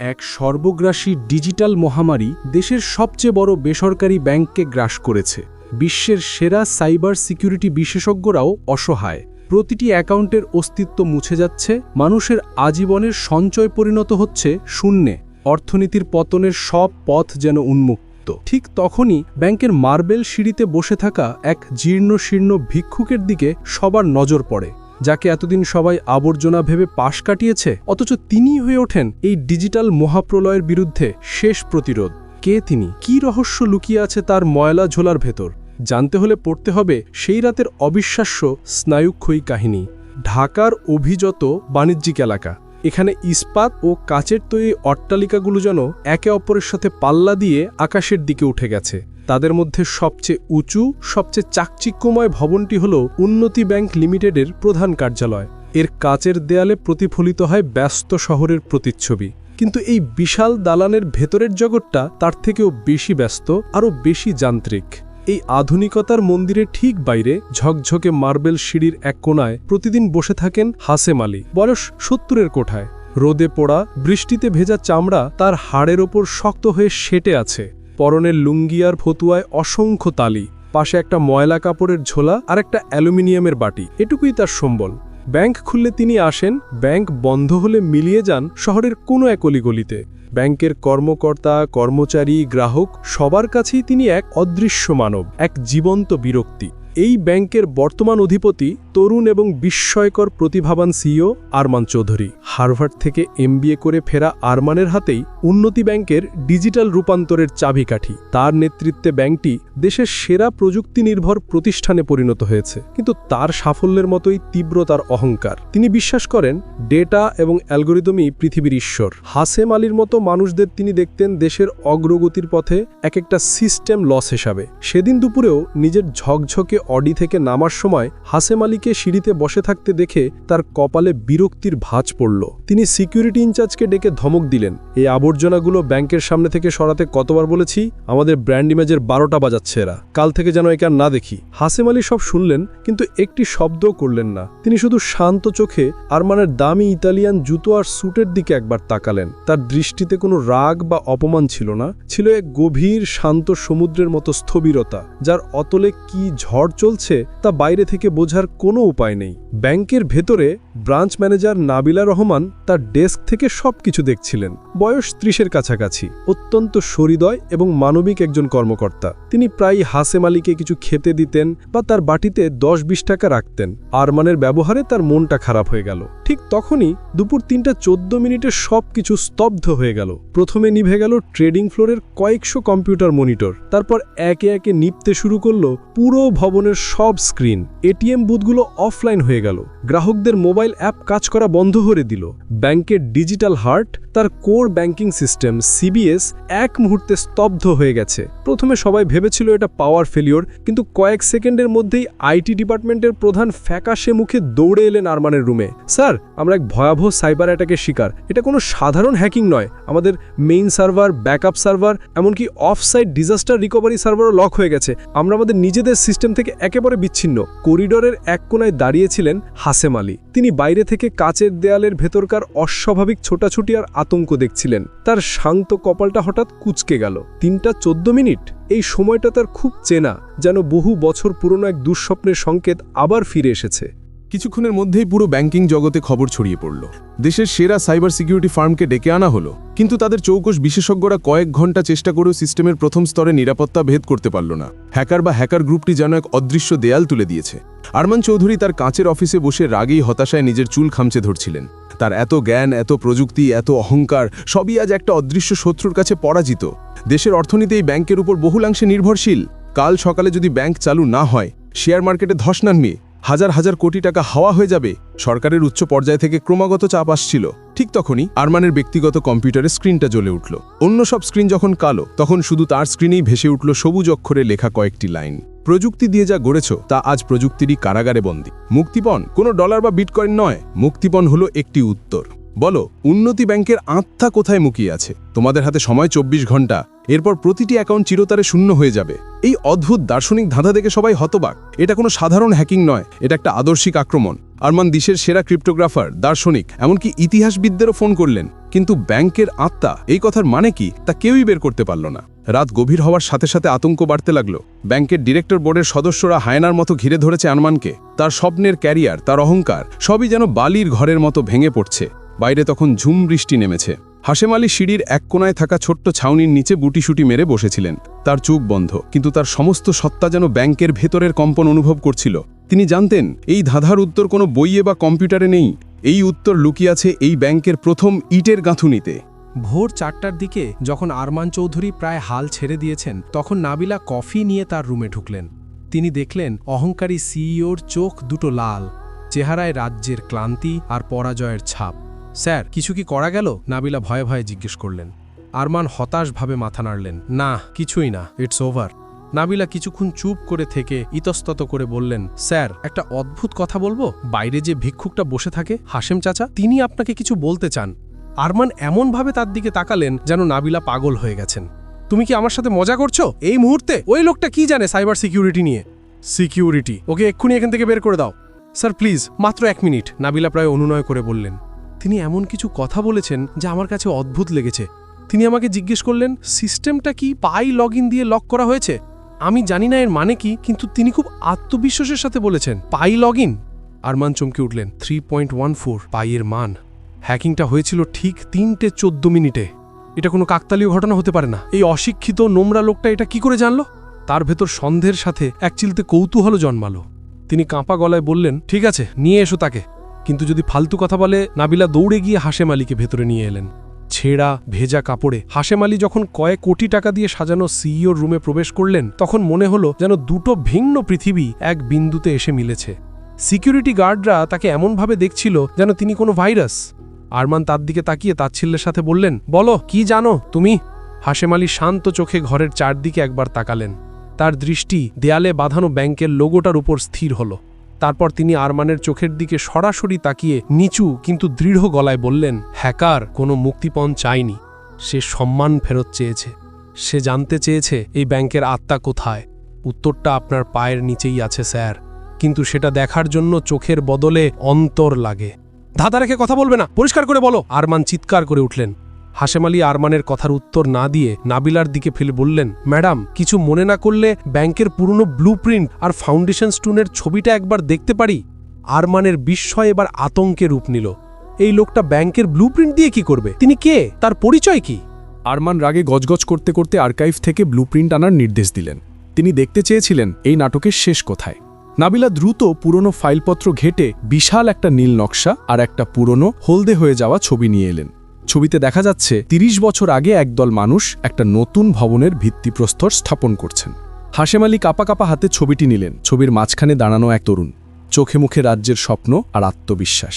এক সর্বগ্রাসী ডিজিটাল মহামারী দেশের সবচেয়ে বড় বেসরকারি ব্যাংককে গ্রাস করেছে। বিশ্বের সেরা সাইবার সিকিউরিটি বিশেষজ্ঞরাও অসহায়। প্রতিটি অ্যাকাউন্টের অস্তিত্ব মুছে যাচ্ছে, মানুষের আজীবনের সঞ্চয় পরিণত হচ্ছে শূন্যে। অর্থনীতির পতনের সব পথ যেন উন্মুক্ত। ঠিক তখনই ব্যাংকের মার্বেল সিঁড়িতে বসে থাকা এক জীর্ণ শীর্ণ ভিক্ষুকের দিকে সবার নজর পড়ে। যাকে এতদিন সবাই আবর্জনা ভেবে পাশ কাটিয়েছে, অথচ তিনি হয়ে ওঠেন এই ডিজিটাল মহাপ্রলয়ের বিরুদ্ধে শেষ প্রতিরোধ। কে তিনি? কি রহস্য লুকিয়ে আছে তার ময়লা ঝোলার ভেতর? জানতে হলে পড়তে হবে সেই রাতের অবিশ্বাস্য স্নায়ুক্ষয়ী কাহিনী, ঢাকার অভিজাত বাণিজ্যিক এলাকা। এখানে ইস্পাত ও কাচের তৈরি অট্টালিকাগুলো যেন একে অপরের সাথে পাল্লা দিয়ে আকাশের দিকে উঠে গেছে। তাদের মধ্যে সবচেয়ে উঁচু, সবচেয়ে চাকচিক্যময় ভবনটি হল উন্নতি ব্যাংক লিমিটেডের প্রধান কার্যালয়। এর কাচের দেয়ালে প্রতিফলিত হয় ব্যস্ত শহরের প্রতিচ্ছবি। কিন্তু এই বিশাল দালানের ভেতরের জগৎটা তার থেকেও বেশি ব্যস্ত, আরও বেশি যান্ত্রিক। এই আধুনিকতার মন্দিরের ঠিক বাইরে ঝকঝকে মার্বেল সিঁড়ির এক কোনায় প্রতিদিন বসে থাকেন হাসেম আলী। বয়স সত্তরের কোঠায়। রোদে পোড়া, বৃষ্টিতে ভেজা চামড়া তার হাড়ের ওপর শক্ত হয়ে সেটে আছে। পরনের লুঙ্গি আর ফতুয়ায় অসংখ্য তালি। পাশে একটা ময়লা কাপড়ের ঝোলা আর একটা অ্যালুমিনিয়ামের বাটি। এটুকুই তার সম্বল। ব্যাংক খুললে তিনি আসেন, ব্যাংক বন্ধ হলে মিলিয়ে যান শহরের কোনো এক অলিগলিতে। ব্যাংকের কর্মকর্তা, কর্মচারী, গ্রাহক, সবার কাছেই তিনি এক অদৃশ্য মানব, এক জীবন্ত বিরক্তি। এই ব্যাংকের বর্তমান অধিপতি তরুণ এবং বিস্ময়কর প্রতিভাবান সিইও আরমান চৌধুরী। হার্ভার্ড থেকে এমবিএ করে ফেরা আরমানের হাতেই উন্নতি ব্যাংকের ডিজিটাল রূপান্তরের চাবিকাঠি। তার নেতৃত্বে ব্যাংকটি দেশের সেরা প্রযুক্তি নির্ভর প্রতিষ্ঠানে পরিণত হয়েছে। কিন্তু তার সাফল্যের মতোই তীব্র তার অহংকার। তিনি বিশ্বাস করেন, ডেটা এবং অ্যালগোরিদমই পৃথিবীর ঈশ্বর। হাসেম আলীর মতো মানুষদের তিনি দেখতেন দেশের অগ্রগতির পথে এক একটা সিস্টেম লস হিসাবে। সেদিন দুপুরেও নিজের ঝকঝকে অডি থেকে নামার সময় হাসেম আলীকে সিঁড়িতে বসে থাকতে দেখে তার কপালে বিরক্তির ভাঁজ পড়ল। তিনি সিকিউরিটি ইনচার্জকে ডেকে ধমক দিলেন। এই আবর্জনাগুলো ব্যাংকের সামনে থেকে সরাতে কতবার বলেছি? আমাদের ব্র্যান্ড ইমেজের বারোটা বাজাচ্ছে এরা। কাল থেকে যেন একে না দেখি। হাসেম আলী সব শুনলেন, কিন্তু একটি শব্দও করলেন না। তিনি শুধু শান্ত চোখে আরমানের দামি ইতালিয়ান জুতো আর স্যুটের দিকে একবার তাকালেন। তার দৃষ্টিতে কোনো রাগ বা অপমান ছিল না, ছিল এক গভীর শান্ত সমুদ্রের মতো স্থবিরতা, যার অতলে কি ঝড় চলছে তা বাইরে থেকে বোঝার কোনো উপায় নেই। ব্যাংকের ভেতরে ব্রাঞ্চ ম্যানেজার নাবিলা রহমান তার ডেস্ক থেকে সবকিছু দেখছিলেন। বয়স ত্রিশের কাছাকাছি। অত্যন্ত সরিদয় এবং মানবিক একজন কর্মকর্তা। তিনি প্রায় হাসেম আলীকে কিছু খেতে দিতেন বা তার বাটিতে দশ বিশ টাকা রাখতেন। আরমানের ব্যবহারে তার মনটা খারাপ হয়ে গেল। ঠিক তখনই দুপুর তিনটা চোদ্দ মিনিটে সব কিছু স্তব্ধ হয়ে গেল। প্রথমে নিভে গেল ট্রেডিং ফ্লোরের কয়েকশো কম্পিউটার মনিটর। তারপর একে একে নিপতে শুরু করল পুরো ভবনের সব স্ক্রিন। এটিএম বুথগুলো অফলাইন হয়ে গেল। গ্রাহকদের মোবাইল অ্যাপ কাজ করা বন্ধ করে দিল। ব্যাংকের ডিজিটাল হার্ট তার কোর ব্যাংকিং সিস্টেম, সিবিএস, এক মুহূর্তে স্তব্ধ হয়ে গেছে। প্রথমে সবাই ভেবেছিল এটা পাওয়ার ফেলিওর, কিন্তু কয়েক সেকেন্ডের মধ্যেই আইটি ডিপার্টমেন্টের প্রধান ফ্যাকাশে মুখে দৌড়ে এলেন আরমানের রুমে। স্যার, আমরা এক ভয়াবহ সাইবার অ্যাটাকের শিকার। এটা কোনো সাধারণ হ্যাকিং নয়। আমাদের মেইন সার্ভার, ব্যাকআপ সার্ভার, এমনকি অফ সাইট ডিজাস্টার রিকভারি সার্ভারও লক হয়ে গেছে। আমরা আমাদের নিজেদের সিস্টেম থেকে একেবারে বিচ্ছিন্ন। করিডোরের এক কোনায় দাঁড়িয়েছিলেন হাসেম আলী। তিনি বাইরে থেকে কাচের দেয়ালের ভেতরকার অস্বাভাবিক ছোটাছুটি আর আতঙ্ক দেখছিলেন। তার শান্ত কপালটা হঠাৎ কুচকে গেল। তিনটা চোদ্দ মিনিট? এই সময়টা তার খুব চেনা, যেন বহু বছর পুরনো এক দুঃস্বপ্নের সংকেত আবার ফিরে এসেছে। কিছুক্ষণের মধ্যেই পুরো ব্যাংকিং জগতে খবর ছড়িয়ে পড়ল। দেশের সেরা সাইবার সিকিউরিটি ফার্মকে ডেকে আনা হলো, কিন্তু তাদের চৌকস বিশেষজ্ঞরা কয়েক ঘণ্টা চেষ্টা করেও সিস্টেমের প্রথম স্তরে নিরাপত্তা ভেদ করতে পারল না। হ্যাকার বা হ্যাকার গ্রুপটি যেন এক অদৃশ্য দেয়াল তুলে দিয়েছে। আরমান চৌধুরী তার কাঁচের অফিসে বসে রাগেই হতাশায় নিজের চুল খামচে ধরছিলেন। তার এত জ্ঞান, এত প্রযুক্তি, এত অহংকার, সবই আজ একটা অদৃশ্য শত্রুর কাছে পরাজিত। দেশের অর্থনীতি এই ব্যাংকের উপর বহুলাংশে নির্ভরশীল। কাল সকালে যদি ব্যাংক চালু না হয়, শেয়ার মার্কেটে ধস নামবে হাজার হাজার কোটি টাকা হাওয়া হয়ে যাবে, সরকারের উচ্চ পর্যায় থেকে ক্রমাগত চাপ আসছিল। ঠিক তখনই আরমানের ব্যক্তিগত কম্পিউটারে স্ক্রিনটা জ্বলে উঠল। অন্য সব স্ক্রিন যখন কালো, তখন শুধু তার স্ক্রিনেই ভেসে উঠল সবুজ অক্ষরে লেখা কয়েকটি লাইন। প্রযুক্তি দিয়ে যা গড়েছ, তা আজ প্রযুক্তিরই কারাগারে বন্দী। মুক্তিপণ কোনো ডলার বা বিটকয়েন নয়, মুক্তিপণ হলো একটি উত্তর। বলো, উন্নতি ব্যাংকের আত্মা কোথায় মুকিয়ে আছে? তোমাদের হাতে সময় চব্বিশ ঘণ্টা, এরপর প্রতিটি অ্যাকাউন্ট চিরতারে শূন্য হয়ে যাবে। এই অদ্ভুত দার্শনিক ধাঁধা দেখে সবাই হতবাক। এটা কোনো সাধারণ হ্যাকিং নয়, এটা একটা আদর্শিক আক্রমণ। আরমান দিশের সেরা ক্রিপ্টোগ্রাফার দার্শনিক, এমনকি ইতিহাসবিদদেরও ফোন করলেন। কিন্তু ব্যাংকের আত্মা, এই কথার মানে কি, তা কেউই বের করতে পারল না। রাত গভীর হওয়ার সাথে সাথে আতঙ্ক বাড়তে লাগল। ব্যাংকের ডিরেক্টর বোর্ডের সদস্যরা হায়নার মতো ঘিরে ধরেছে আরমানকে। তার স্বপ্নের ক্যারিয়ার, তার অহংকার, সবই যেন বালির ঘরের মতো ভেঙে পড়ছে। বাইরে তখন ঝুম বৃষ্টি নেমেছে। হাসেম আলী সিঁড়ির এক কোনায় থাকা ছোট্ট ছাউনির নিচে বুটিসুটি মেরে বসেছিলেন। তার চোখ বন্ধ, কিন্তু তার সমস্ত সত্তা যেন ব্যাংকের ভেতরের কম্পন অনুভব করছিল। তিনি জানতেন, এই ধাঁধার উত্তর কোনো বইয়ে বা কম্পিউটারে নেই। এই উত্তর লুকিয়ে আছে এই ব্যাংকের প্রথম ইটের গাঁথুনিতে। ভোর চারটার দিকে যখন আরমান চৌধুরী প্রায় হাল ছেড়ে দিয়েছেন, তখন নাবিলা কফি নিয়ে তার রুমে ঢুকলেন। তিনি দেখলেন, অহংকারী সিইওর চোখ দুটো লাল, চেহারায় রাজ্যের ক্লান্তি আর পরাজয়ের ছাপ। স্যার, কিছু কি করা গেল? নাবিলা ভয়ে ভয়ে জিজ্ঞেস করলেন। আরমান হতাশভাবে মাথা নাড়লেন। না, কিছুই না ইটস ওভার নাবিলা কিছুক্ষণ চুপ করে থেকে ইতস্তত করে বললেন, স্যার, একটা অদ্ভুত কথা বলব? বাইরে যে ভিক্ষুকটা বসে থাকে হাসেম চাচা, তিনি আপনাকে কিছু বলতে চান। আরমান এমনভাবে তার দিকে তাকালেন যেন নাবিলা পাগল হয়ে গেছেন। তুমি কি আমার সাথে মজা করছ? এই মুহূর্তে, ওই লোকটা কি জানে সাইবার সিকিউরিটি নিয়ে? সিকিউরিটি, ওকে এক্ষুনি এখান থেকে বের করে দাও। স্যার, প্লিজ, মাত্র এক মিনিট। নাবিলা প্রায় অনুনয় করে বললেন তিনি এমন কিছু কথা বলেছেন যা আমার কাছে অদ্ভুত লেগেছে। তিনি আমাকে জিজ্ঞেস করলেন, সিস্টেমটা কি পাই লগ দিয়ে লক করা হয়েছে? আমি জানি না এর মানে কি, কিন্তু তিনি খুব আত্মবিশ্বাসের সাথে বলেছেন, পাই লগ ইন আরমান চমকে উঠলেন, থ্রি পয়েন্ট ওয়ান ফোর পাইয়ের মান। হ্যাকিংটা হয়েছিল ঠিক তিনটে চোদ্দ মিনিটে। এটা কোনো কাকতালীয় ঘটনা হতে পারে না। এই অশিক্ষিত নোংরা লোকটা এটা কি করে জানলো? তার ভেতর সন্দেহের সাথে এক চিলতে কৌতূহল জন্মালো। তিনি কাঁপা গলায় বললেন, ঠিক আছে, নিয়ে এসো তাকে। কিন্তু যদি ফালতু কথা বলে, নাবিলা দৌড়ে গিয়ে হাসেম আলীকে ভেতরে নিয়ে এলেন। ছেঁড়া, ভেজা কাপড়ে। হাসেম আলী যখন কয়েক কোটি টাকা দিয়ে সাজানো সিইওর রুমে প্রবেশ করলেন, তখন মনে হলো যেন দুটো ভিন্ন পৃথিবী এক বিন্দুতে এসে মিলেছে। সিকিউরিটি গার্ডরা তাকে এমনভাবে দেখছিল যেন তিনি কোনো ভাইরাস। আরমান তার দিকে তাকিয়ে তাচ্ছিল্যের সাথে বললেন, বলো, কি জানো তুমি? হাসেম আলী শান্ত চোখে ঘরের চারদিকে একবার তাকালেন। তার দৃষ্টি দেয়ালে বাঁধানো ব্যাংকের লোগোটার উপর স্থির হল। তারপর তিনি আরমানের চোখের দিকে সরাসরি তাকিয়ে নিচু কিন্তু দৃঢ় গলায় বললেন, হ্যাকার, কোনো মুক্তিপণ চায়নি সে সম্মান ফেরত চেয়েছে। সে জানতে চেয়েছে এই ব্যাংকের আত্মা কোথায়। উত্তরটা আপনার পায়ের নিচেই আছে, স্যার। কিন্তু সেটা দেখার জন্য চোখের বদলে অন্তর লাগে। ধাঁধা রেখে কথা বলবে না। পরিষ্কার করে বলো। আরমান চিৎকার করে উঠলেন। হাসেম আলী আরমানের কথার উত্তর না দিয়ে নাবিলার দিকে ফেলে বললেন, ম্যাডাম, কিছু মনে না করলে ব্যাংকের পুরনো ব্লুপ্রিন্ট আর ফাউন্ডেশন স্টোনের ছবিটা একবার দেখতে পারি? আরমানের বিস্ময় এবার আতঙ্কে রূপ নিল। এই লোকটা ব্যাংকের ব্লুপ্রিন্ট দিয়ে কি করবে? তিনি কে? তার পরিচয় কি? আরমান রাগে গজগজ করতে করতে আর্কাইভ থেকে ব্লুপ্রিন্ট আনার নির্দেশ দিলেন। তিনি দেখতে চেয়েছিলেন, এই নাটকের শেষ কোথায়? নাবিলা দ্রুত পুরনো ফাইলপত্র ঘেটে বিশাল একটা নীল নকশা আর একটা পুরনো হলদে হয়ে যাওয়া ছবি নিয়ে এলেন। ছবিতে দেখা যাচ্ছে ৩০ বছর আগে একদল মানুষ একটা নতুন ভবনের ভিত্তিপ্রস্তর স্থাপন করছেন। হাসেম আলী কাপা কাপা হাতে ছবিটি নিলেন। ছবির মাঝখানে দাঁড়ানো এক তরুণ। চোখে মুখে রাজ্যের স্বপ্ন আর আত্মবিশ্বাস।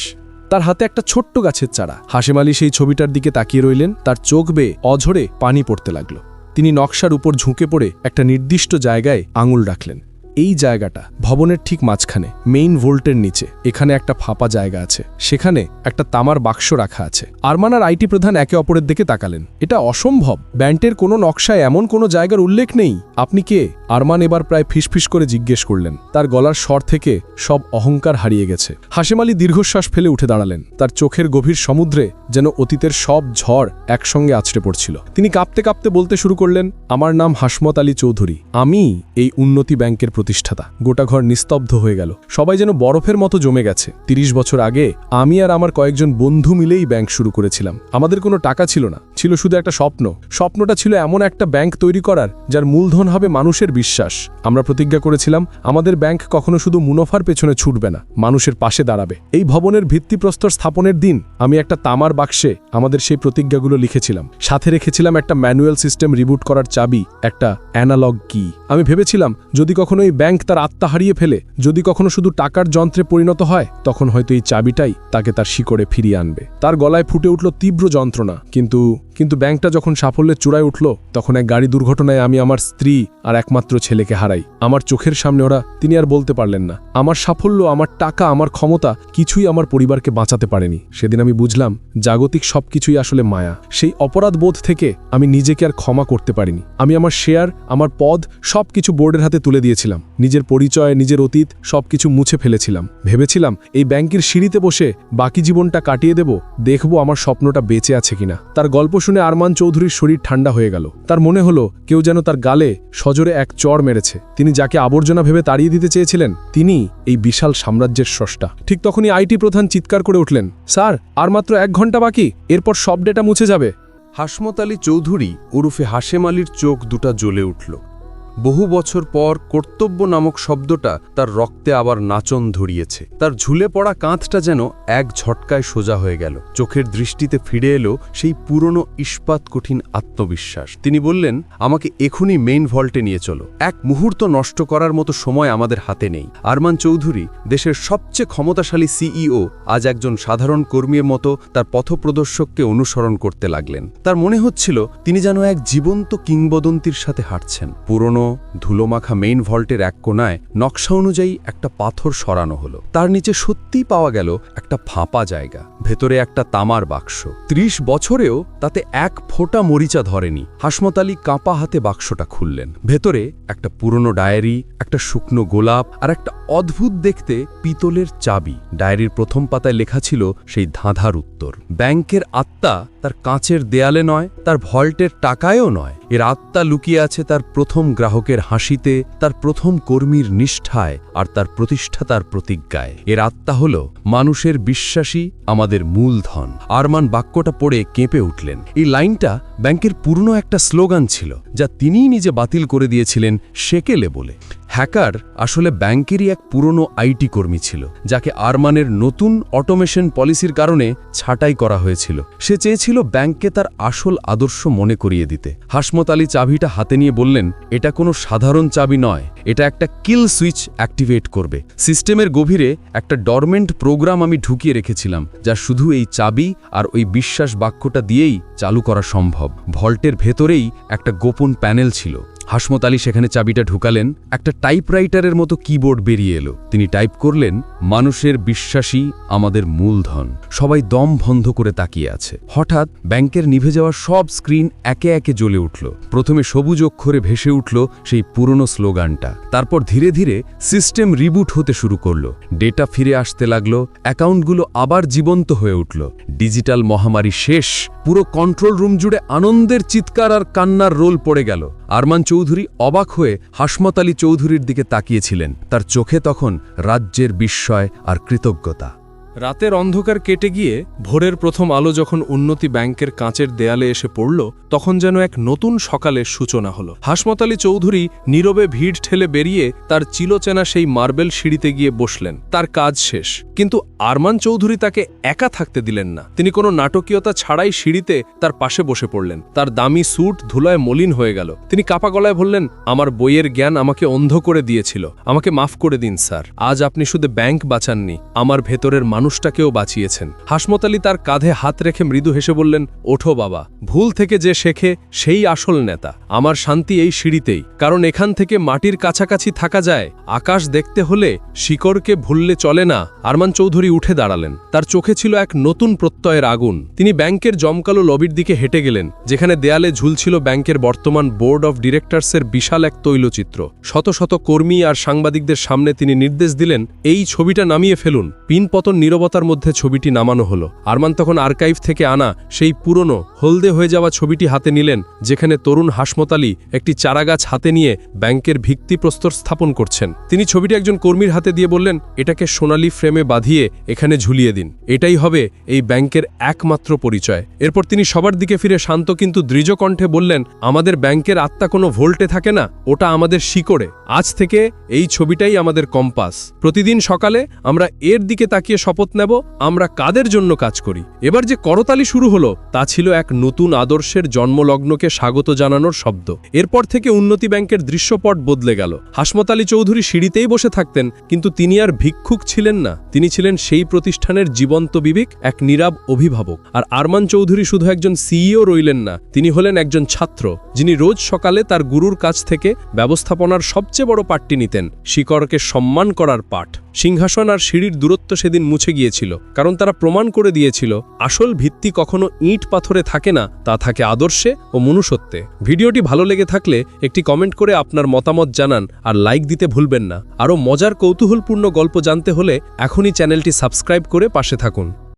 তার হাতে একটা ছোট্ট গাছের চারা। হাসেম আলী সেই ছবিটার দিকে তাকিয়ে রইলেন। তার চোখ বেয়ে অঝরে পানি পড়তে লাগল। তিনি নকশার উপর ঝুঁকে পড়ে একটা নির্দিষ্ট জায়গায় আঙুল রাখলেন। এই জায়গাটা ভবনের ঠিক মাঝখানে মেইন ভোল্টের নিচে। এখানে একটা ফাঁপা জায়গা আছে। সেখানে একটা তামার বাক্স রাখা আছে। আরমান আর আইটি প্রধান একে অপরের দিকে তাকালেন। এটা অসম্ভব। ব্যান্ডের কোনো নকশায় এমন কোনো জায়গার উল্লেখ নেই। আপনি কে? আরমান এবার প্রায় ফিসফিস করে জিজ্ঞেস করলেন। তার গলার স্বর থেকে সব অহংকার হারিয়ে গেছে। হাসেম আলী দীর্ঘশ্বাস ফেলে উঠে দাঁড়ালেন। তার চোখের গভীর সমুদ্রে যেন অতীতের সব ঝড় একসঙ্গে আছড়ে পড়ছিল। তিনি কাঁপতে কাঁপতে বলতে শুরু করলেন, আমার নাম হাসমত আলী চৌধুরী। আমি এই উন্নতি ব্যাংকের প্রতিষ্ঠাতা। গোটা ঘর নিস্তব্ধ হয়ে গেল। সবাই যেন বরফের মতো জমে গেছে। ৩০ বছর আগে আমি আর আমার কয়েকজন বন্ধু মিলেই ব্যাংক শুরু করেছিলাম। আমাদের কোনো টাকা ছিল না। ছিল শুধু একটা স্বপ্ন। স্বপ্নটা ছিল এমন একটা ব্যাংক তৈরি করার, যার মূলধন হবে মানুষের বিশ্বাস। আমরা প্রতিজ্ঞা করেছিলাম, আমাদের ব্যাংক কখনো শুধু মুনাফার পেছনে ছুটবে না, মানুষের পাশে দাঁড়াবে। এই ভবনের ভিত্তিপ্রস্তর স্থাপনের দিন আমি একটা তামার বাক্সে আমাদের সেই প্রতিজ্ঞাগুলো লিখেছিলাম। সাথে রেখেছিলাম একটা ম্যানুয়াল সিস্টেম রিবুট করার চাবি, একটা অ্যানালগ কি। আমি ভেবেছিলাম, যদি কখনো এই ব্যাংক তার আত্মা হারিয়ে ফেলে, যদি কখনো শুধু টাকার যন্ত্রে পরিণত হয়, তখন হয়তো এই চাবিটাই তাকে তার শিকড়ে ফিরিয়ে আনবে। তার গলায় ফুটে উঠল তীব্র যন্ত্রণা, কিন্তু কিন্তু ব্যাংকটা যখন সাফল্যের চূড়ায় উঠল, তখন এক গাড়ি দুর্ঘটনায় আমি আমার স্ত্রী আর একমাত্র ছেলেকে হারাই। আমার চোখের সামনে ওরা, তিনি আর বলতে পারলেন না। আমার সাফল্য, আমার টাকা, আমার ক্ষমতা, কিছুই আমার পরিবারকে বাঁচাতে পারেনি। সেদিন আমি বুঝলাম, জাগতিক সবকিছুই আসলে মায়া। সেই অপরাধ বোধ থেকে আমি নিজেকে আর ক্ষমা করতে পারিনি। আমি আমার শেয়ার, আমার পদ, সবকিছু বোর্ডের হাতে তুলে দিয়েছিলাম। নিজের পরিচয়, নিজের অতীত, সবকিছু মুছে ফেলেছিলাম। ভেবেছিলাম, এই ব্যাংকের সিঁড়িতে বসে বাকি জীবনটা কাটিয়ে দেব, দেখব আমার স্বপ্নটা বেঁচে আছে কিনা। তার গল্প শুনে আরমান চৌধুরীর শরীর ঠান্ডা হয়ে গেল। তার মনে হলো, কেউ যেন তার গালে সজোরে এক চড় মেরেছে। তিনি যাকে আবর্জনা ভেবে তাড়িয়ে দিতে চেয়েছিলেন, তিনি এই বিশাল সাম্রাজ্যের স্রষ্টা। ঠিক তখনই আইটি প্রধান চিৎকার করে উঠলেন, স্যার, আর মাত্র এক ঘণ্টা বাকি, এরপর সব ডেটা মুছে যাবে। হাসমত আলী চৌধুরী ওরুফে হাশেম আলীর চোখ দুটা জ্বলে উঠল। বহু বছর পর কর্তব্য নামক শব্দটা তার রক্তে আবার নাচন ধরিয়েছে। তার ঝুলে পড়া কাঁধটা যেন এক ঝটকায় সোজা হয়ে গেল। চোখের দৃষ্টিতে ফিরে এলো সেই পুরনো ইস্পাত কঠিন আত্মবিশ্বাস। তিনি বললেন, আমাকে এখনই মেইন ভল্টে নিয়ে চলো। এক মুহূর্ত নষ্ট করার মতো সময় আমাদের হাতে নেই। আরমান চৌধুরী, দেশের সবচেয়ে ক্ষমতাশালী সিইও, আজ একজন সাধারণ কর্মীর মতো তার পথপ্রদর্শককে অনুসরণ করতে লাগলেন। তার মনে হচ্ছিল, তিনি যেন এক জীবন্ত কিংবদন্তির সাথে হাঁটছেন। পুরনো ধুলোমাখা মেইন ভল্টের এক কোনায় নকশা অনুযায়ী একটা পাথর সরানো হলো। তার নিচে সত্যিই পাওয়া গেল একটা ফাঁপা জায়গা, ভেতরে একটা তামার বাক্স। ত্রিশ বছরেও তাতে এক ফোঁটা মরিচা ধরেনি। হাসমত আলী কাঁপা হাতে বাক্সটা খুললেন। ভেতরে একটা পুরনো ডায়েরি, একটা শুকনো গোলাপ আর একটা অদ্ভুত দেখতে পিতলের চাবি। ডায়েরির প্রথম পাতায় লেখা ছিল সেই ধাঁধার উত্তর। ব্যাংকের আত্মা তার কাঁচের দেয়ালে নয়, তার ভল্টের টাকায়ও নয়। এর আত্মা লুকিয়ে আছে তার প্রথম গ্রাহকের হাসিতে তার প্রথম কর্মীর নিষ্ঠায় আর তার প্রতিষ্ঠাতার প্রতিজ্ঞায়। এর আত্মা হল, মানুষের বিশ্বাসী আমাদের মূলধন। আরমান বাক্যটা পড়ে কেঁপে উঠলেন। এই লাইনটা ব্যাংকের পুরনো একটা স্লোগান ছিল, যা তিনিই নিজে বাতিল করে দিয়েছিলেন সেকেলে বলে। হ্যাকার আসলে ব্যাংকেরই এক পুরনো আইটি কর্মী ছিল, যাকে আরমানের নতুন অটোমেশন পলিসির কারণে ছাঁটাই করা হয়েছিল। সে চেয়েছিল ব্যাংককে তার আসল আদর্শ মনে করিয়ে দিতে। হাসমত আলী চাবিটা হাতে নিয়ে বললেন, এটা কোনো সাধারণ চাবি নয়, এটা একটা কিল সুইচ অ্যাক্টিভেট করবে। সিস্টেমের গভীরে একটা ডরমেন্ট প্রোগ্রাম আমি ঢুকিয়ে রেখেছিলাম, যা শুধু এই চাবি আর ওই বিশ্বাস বাক্যটা দিয়েই চালু করা সম্ভব। ভল্টের ভেতরেই একটা গোপন প্যানেল ছিল। হাসমত আলী সেখানে চাবিটা ঢুকালেন, একটা টাইপরাইটারের মতো কিবোর্ড বেরিয়ে এলো। তিনি টাইপ করলেন, মানুষের বিশ্বাসী আমাদের মূলধন। সবাই দম বন্ধ করে তাকিয়ে আছে। হঠাৎ ব্যাংকের নিভে যাওয়া সব স্ক্রিন একে একে জ্বলে উঠল। প্রথমে সবুজ অক্ষরে ভেসে উঠল সেই পুরনো স্লোগানটা। তারপর ধীরে ধীরে সিস্টেম রিবুট হতে শুরু করল। ডেটা ফিরে আসতে লাগল, অ্যাকাউন্টগুলো আবার জীবন্ত হয়ে উঠল। ডিজিটাল মহামারী শেষ, পুরো কন্ট্রোল রুম জুড়ে আনন্দের চিৎকার আর কান্নার রোল পড়ে গেল। আরমান চৌধুরী অবাক হয়ে হাসমত আলী চৌধুরীর দিকে তাকিয়েছিলেন। তার চোখে তখন রাজ্যের বিস্ময় আর কৃতজ্ঞতা। রাতের অন্ধকার কেটে গিয়ে ভোরের প্রথম আলো যখন উন্নতি ব্যাংকের কাঁচের দেয়ালে এসে পড়ল, তখন যেন এক নতুন সকালের সূচনা হলো। হাসমত আলী চৌধুরী নীরবে ভিড় ঠেলে বেরিয়ে তার চিলোচেনা সেই মার্বেল সিঁড়িতে গিয়ে বসলেন। তার কাজ শেষ। কিন্তু আরমান চৌধুরী তাকে একা থাকতে দিলেন না। তিনি কোনো নাটকীয়তা ছাড়াই সিঁড়িতে তার পাশে বসে পড়লেন। তার দামি স্যুট ধুলায় মলিন হয়ে গেল। তিনি কাপা গলায় বললেন, আমার বইয়ের জ্ঞান আমাকে অন্ধ করে দিয়েছিল। আমাকে মাফ করে দিন, স্যার। আজ আপনি শুধু ব্যাংক বাঁচাননি, আমার ভেতরের মানুষটাকেও বাঁচিয়েছেন। হাসমত আলী তার কাঁধে হাত রেখে মৃদু হেসে বললেন, ওঠো বাবা, ভুল থেকে যে শেখে, সেই আসল নেতা। আমার শান্তি এই সিঁড়িতেই। কারণ এখান থেকে মাটির কাছাকাছি থাকা যায়, আকাশ দেখতে হলে শিকড়কে ভুললে চলে না। আরমান চৌধুরী উঠে দাঁড়ালেন। তার চোখে ছিল এক নতুন প্রত্যয়ের আগুন। তিনি ব্যাংকের জমকালো লবির দিকে হেঁটে গেলেন, যেখানে দেয়ালে ঝুলছিল ব্যাংকের বর্তমান বোর্ড অফ ডিরেক্টরসের বিশাল এক তৈলচিত্র। শত শত কর্মী আর সাংবাদিকদের সামনে তিনি নির্দেশ দিলেন, এই ছবিটা নামিয়ে ফেলুন। পিনপতন নীরবতার মধ্যে ছবিটি নামানো হলো। আরমান তখন আর্কাইভ থেকে আনা সেই পুরনো, হলদে হয়ে যাওয়া ছবিটি হাতে নিলেন, যেখানে তরুণ হাসমতালি একটি চারাগাছ হাতে নিয়ে ব্যাংকের ভিত্তিপ্রস্তর স্থাপন করছেন। তিনি ছবিটি একজন কর্মীর হাতে দিয়ে বললেন, এটাকে সোনালি ফ্রেমে বাঁধিয়ে এখানে ঝুলিয়ে দিন। এটাই হবে এই ব্যাংকের একমাত্র পরিচয়। এরপর তিনি সবার দিকে ফিরে শান্ত কিন্তু দৃঢ় কণ্ঠে বললেন, আমাদের ব্যাংকের আত্মা কোনো ভোল্টে থাকে না, ওটা আমাদের শিকড়ে। আজ থেকে এই ছবিটাই আমাদের কম্পাস। প্রতিদিন সকালে আমরা এর দিকে তাকিয়ে শপথ শপথ নেব, আমরা কাদের জন্য কাজ করি? এবার যে করতালি শুরু হলো, তা ছিল এক নতুন আদর্শের জন্মলগ্নকে স্বাগত জানানোর শব্দ। এরপর থেকে উন্নতি ব্যাংকের দৃশ্যপট বদলে গেল। হাসমত আলী চৌধুরী সিঁড়িতেই বসে থাকতেন, কিন্তু তিনি আর ভিক্ষুক ছিলেন না। তিনি ছিলেন সেই প্রতিষ্ঠানের জীবন্ত বিবেক, এক নীরব অভিভাবক। আর আরমান চৌধুরী শুধু একজন সিইও রইলেন না, তিনি হলেন একজন ছাত্র, যিনি রোজ সকালে তার গুরুর কাছ থেকে ব্যবস্থাপনার সবচেয়ে বড় পাঠটি নিতেন, শিকড়কে সম্মান করার পাঠ। সিংহাসন আর সিঁড়ির দূরত্ব সেদিন মুছে গিয়েছিল, কারণ তারা প্রমাণ করে দিয়েছিল, আসল ভিত্তি কখনো ইট পাথরে থাকে না, তা থাকে আদর্শে ও মনুষ্যত্বে। ভিডিওটি ভালো লেগে থাকলে একটি কমেন্ট করে আপনার মতামত জানান আর লাইক দিতে ভুলবেন না। আরও মজার কৌতূহলপূর্ণ গল্প জানতে হলে এখনই চ্যানেলটি সাবস্ক্রাইব করে পাশে থাকুন।